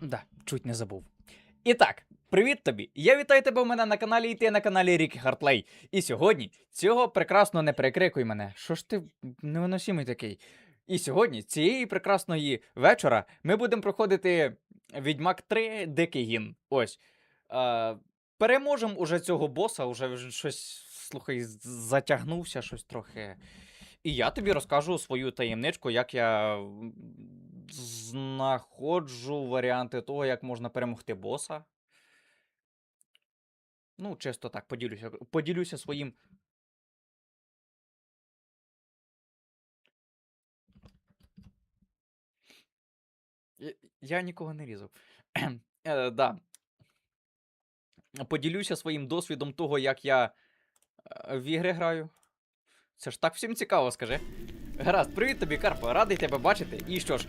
Да, чуть не забув. І так, привіт тобі! Я вітаю тебе у мене на каналі, і ти на каналі Рікі Хартлей. І сьогодні цього прекрасно не перекрикуй мене. Що ж ти невиносимий такий? І сьогодні, цієї прекрасної вечора, ми будемо проходити Відьмак 3 Дикий Гін. Ось. Е, переможемо уже цього боса, уже щось, слухай, затягнувся щось трохи. І я тобі розкажу свою таємничку, як я знаходжу варіанти того, як можна перемогти боса. Ну, чисто так, поділюся, поділюся своїм. Я, я нікого не різав. е, да. Поділюся своїм досвідом того, як я е, в ігри граю. Це ж так всім цікаво, скажи. Гаразд, привіт тобі, Карпо, радий тебе бачити. І що ж,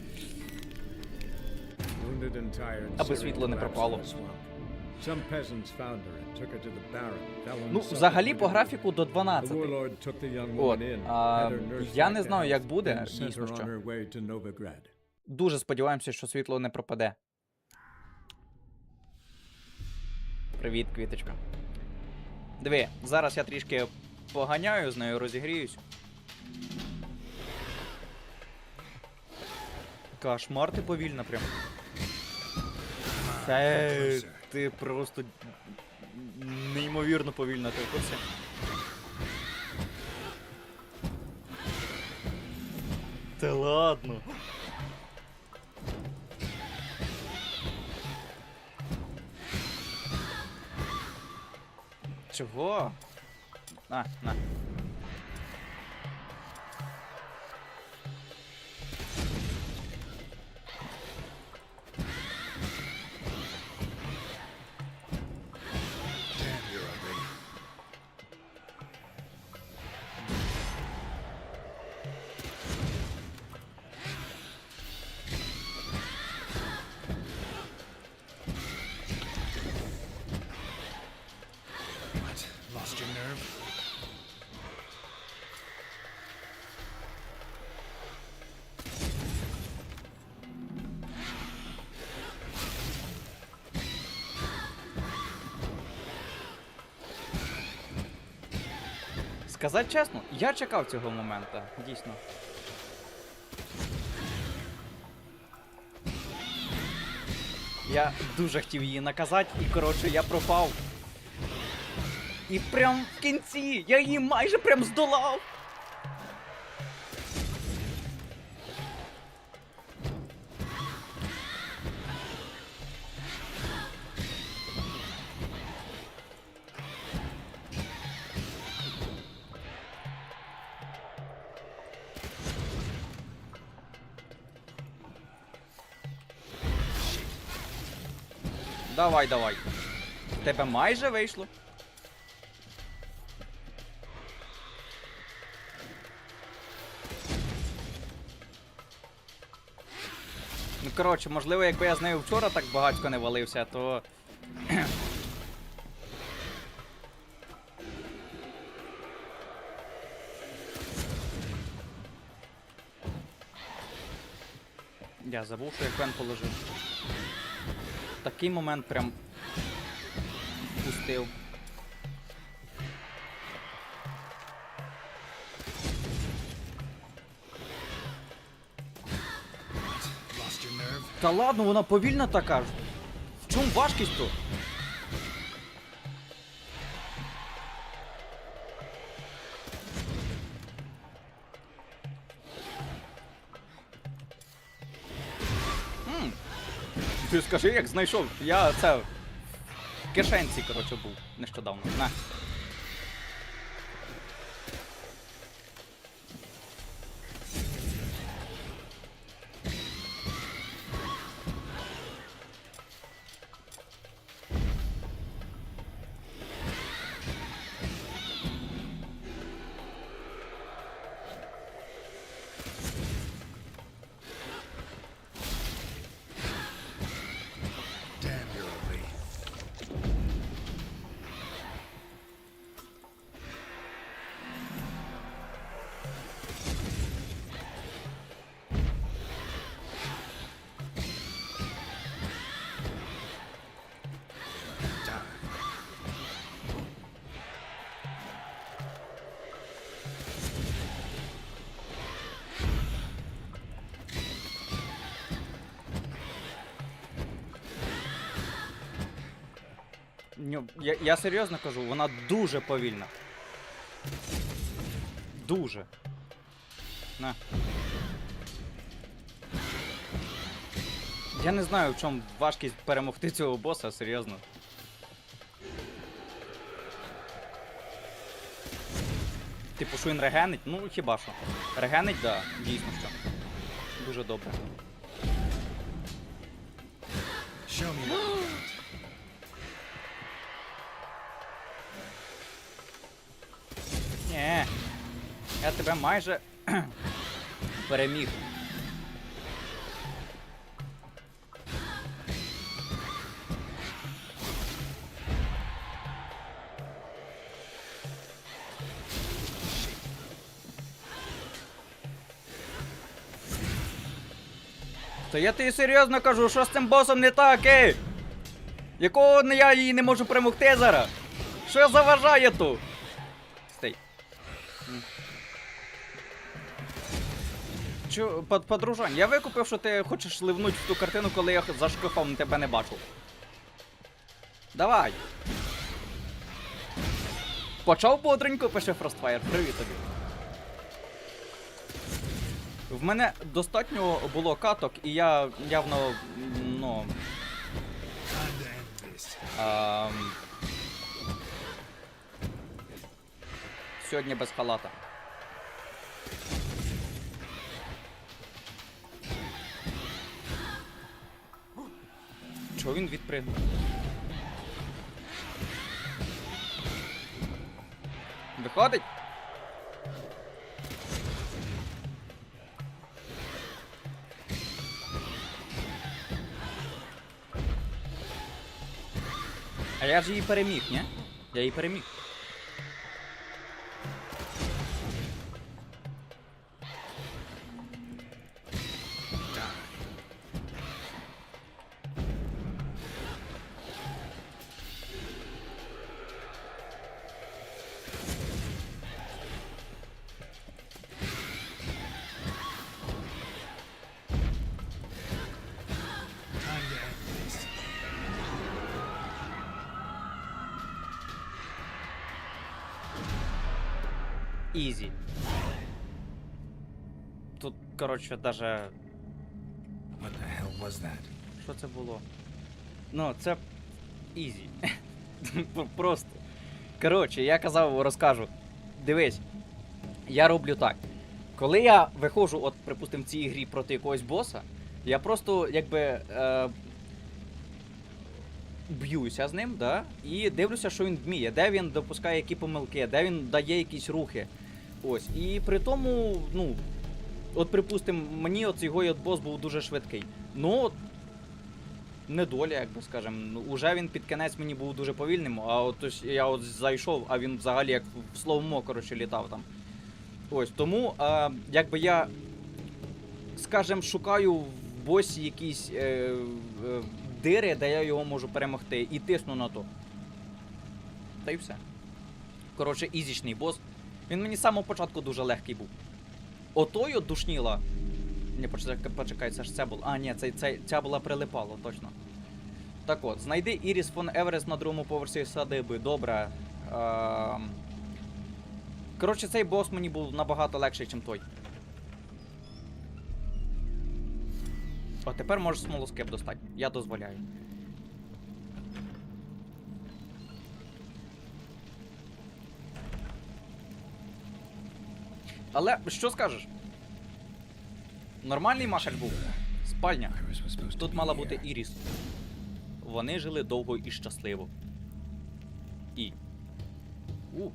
Аби світло не пропало. ну, взагалі по графіку до 12. От, а, я не знаю, як буде, дійсно, що. Дуже сподіваємося, що світло не пропаде. Привіт, квіточка. Диви, зараз я трішки поганяю з нею, розігріюсь. Кошмар ти повільно прям. Це ти просто неймовірно повільно ти в курсі. Та ладно. Чого? На, на. Сказати чесно, я чекав цього моменту, дійсно. Я дуже хотів її наказати, і коротше я пропав. І прям в кінці я її майже прям здолав. Давай, давай. Тебе майже вийшло. Ну, коротше, можливо, якби я з нею вчора так багатько не валився, то. Я забув, що я квен положив. Такий момент прям пустив. Та ладно, вона повільна така ж. В чому важкість то? Скажи, як знайшов. Я це. В кишенці, коротше, був нещодавно. На. Я, я серйозно кажу, вона дуже повільна. Дуже. На. Я не знаю, в чому важкість перемогти цього боса, серйозно. Типу, що він регенить? Ну, хіба що. Регенить, да, дійсно що. Дуже добре. Show me. Я тебе майже переміг. То я тобі серйозно кажу, що з цим босом не так, ей? Якого я її не можу перемогти зараз? Що заважає тут? Стей. Чо, под, подружань, я викупив, що ти хочеш ливнуть в ту картину, коли я за шкафом тебе не бачу. Давай. Почав бодренько, пише Frostfire. Привіт тобі. В мене достатньо було каток, і я явно. ну. This. Ем... Сьогодні без халата. Чого він відпригнув? Виходить? А я ж її переміг, ні? Я її переміг. Ізі. Тут, коротше, даже. What the hell was that? Що це було? Ну, це. Ізі. Просто. Коротше, я казав, розкажу. Дивись, я роблю так. Коли я виходжу, от, припустимо, в цій грі проти якогось боса, я просто якби. Е, б'юся з ним, да? І дивлюся, що він вміє, де він допускає які помилки, де він дає якісь рухи. Ось. І при тому, ну. От, припустимо, мені от його бос був дуже швидкий. Ну, недоля, як би скажемо. Ну, уже він під кінець мені був дуже повільним, а от я от зайшов, а він взагалі як в словомо, коротше, літав там. Ось тому, а, якби я, скажем, шукаю в босі якісь е, е, дири, де я його можу перемогти, і тисну на то. Та й все. Коротше, ізічний бос. Він мені з самого початку дуже легкий був. Отой от душніла. Ні, почекай, це ж це було. А, ні, це, це, ця була прилипало, точно. Так от, знайди Іріс фон Еверест на другому поверсі садиби. Добре. Ем... Коротше, цей бос мені був набагато легший, ніж той. О, тепер можеш смолоскип достати. Я дозволяю. Але що скажеш? Нормальний махач був. Спальня. Тут мала бути Іріс. Вони жили довго і щасливо. І. У.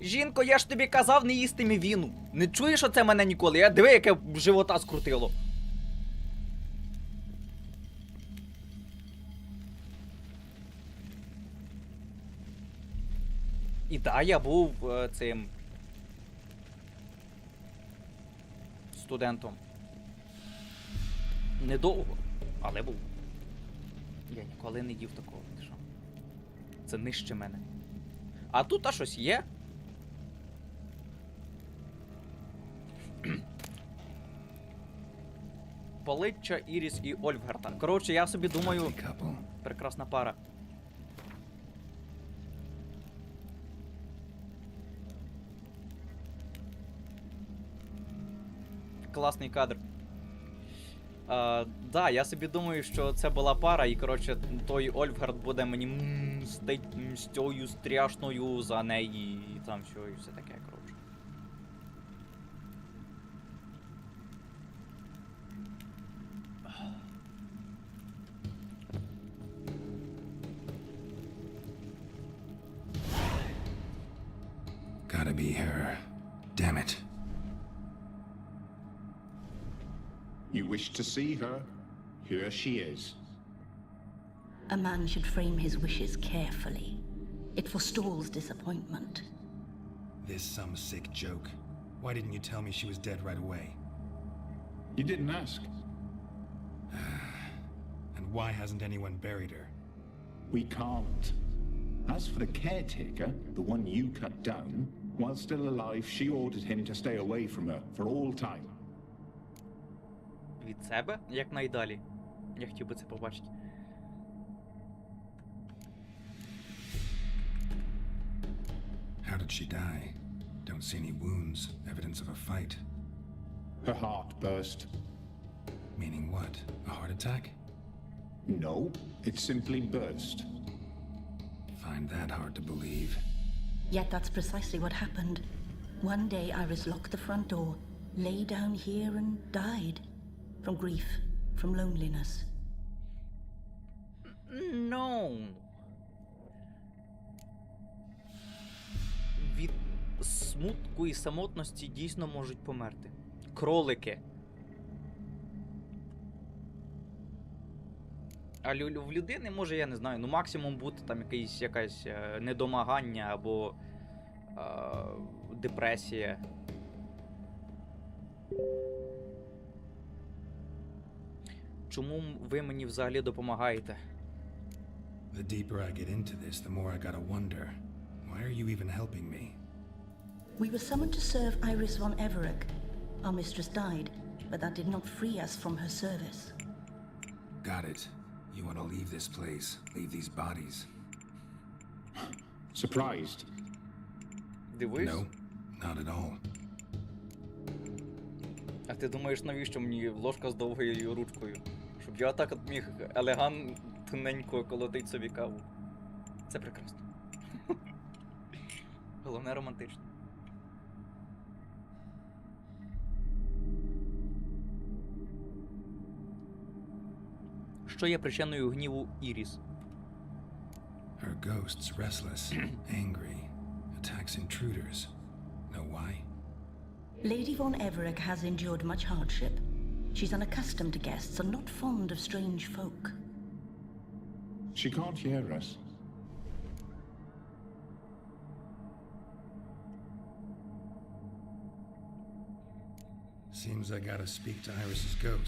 Жінко, я ж тобі казав не їсти мівіну. Не чуєш оце мене ніколи? Я диви, яке живота скрутило. Да, я був е, цим студентом. Недовго, але був. Я ніколи не їв такого. Що? Це нижче мене. А тут а щось є. Паличча, Іріс і Ольфгарта. Коротше, я собі думаю, прекрасна пара. Класний кадр. А, да, я собі думаю, що це була пара, і коротше, той Ольфгард буде мені мстить мстьою стряшною за неї і там що і все таке, коротше. You wish to see her? Here she is. A man should frame his wishes carefully. It forestalls disappointment. This some sick joke. Why didn't you tell me she was dead right away? You didn't ask. And why hasn't anyone buried her? We can't. As for the caretaker, the one you cut down, while still alive, she ordered him to stay away from her for all time Від себе якнайдалі. Я хотів би це побачити. How did she die? Don't see any wounds, evidence of a fight. Her heart burst. Meaning what? A heart attack? No, it simply burst. Find that hard to believe. Yet that's precisely what happened. One day Iris locked the front door, lay down here, and died. From grief, from loneliness. No. Від смутку і самотності дійсно можуть померти. Кролики. А в людини може, я не знаю, ну максимум бути там якийсь, якась е, недомагання або е, депресія. Чому ви мені взагалі допомагаєте? The deeper I get into this, the more I gotta wonder. Why are you even helping me? We were summoned to serve Iris von Everett. Our mistress died, but that did not free us from her service. Got it. You want to leave this place, leave these bodies. Surprised. Дивись. No, not at all. А ти думаєш, навіщо мені ложка з довгою ручкою? Щоб я так от міг елегантненько колотить собі каву. Це прекрасно. Головне романтично. Що є причиною гніву Іріс? Her ghost's restless, angry, attacks intruders. Know why? Lady von Everett has endured much hardship. She's unaccustomed to guests and not fond of strange folk. She can't hear us. Seems I gotta speak to Iris's ghost.